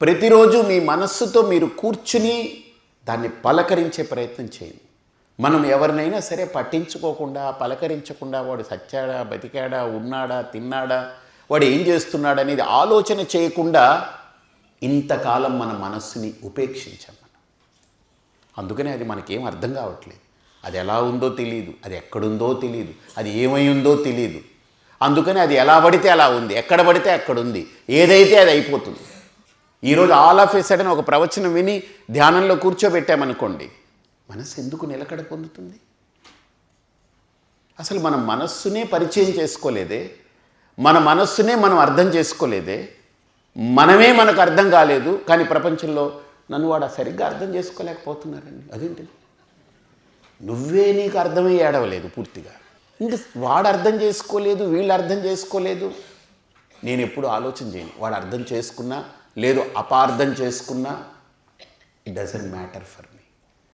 ప్రతిరోజు మీ మనస్సుతో మీరు కూర్చుని దాన్ని పలకరించే ప్రయత్నం చేయండి. మనం ఎవరినైనా సరే పట్టించుకోకుండా పలకరించకుండా వాడు సచ్చాడా బతికాడా ఉన్నాడా తిన్నాడా వాడు ఏం చేస్తున్నాడు అనేది ఆలోచన చేయకుండా ఇంతకాలం మన మనస్సుని ఉపేక్షించాం మనం. అందుకనే అది మనకేం అర్థం కావట్లేదు. అది ఎలా ఉందో తెలియదు అది ఎక్కడుందో తెలియదు అది ఏమై ఉందో తెలియదు అందుకని అది ఎలా పడితే అలా ఉంది ఎక్కడ పడితే అక్కడ ఉంది ఏదైతే అది అయిపోతుంది. ఈరోజు ఆల్ ఆఫ్ ఏ సడన్ ఒక ప్రవచనం విని ధ్యానంలో కూర్చోబెట్టామనుకోండి మనసు ఎందుకు నిలకడ పొందుతుంది? అసలు మన మనస్సునే పరిచయం చేసుకోలేదే? మన మనస్సునే మనం అర్థం చేసుకోలేదే? మనమే మనకు అర్థం కాలేదు కానీ ప్రపంచంలో నన్ను వాడు సరిగ్గా అర్థం చేసుకోలేకపోతున్నారండి. అదేంటి? నువ్వే నీకు అర్థమై ఏడవలేదు పూర్తిగా. ఇంకా వాడు అర్థం చేసుకోలేదు వీళ్ళు అర్థం చేసుకోలేదు. నేను ఎప్పుడు ఆలోచన చేయను. వాడు అర్థం చేసుకున్నా లేదు అపార్థం చేసుకున్నా it doesn't matter for me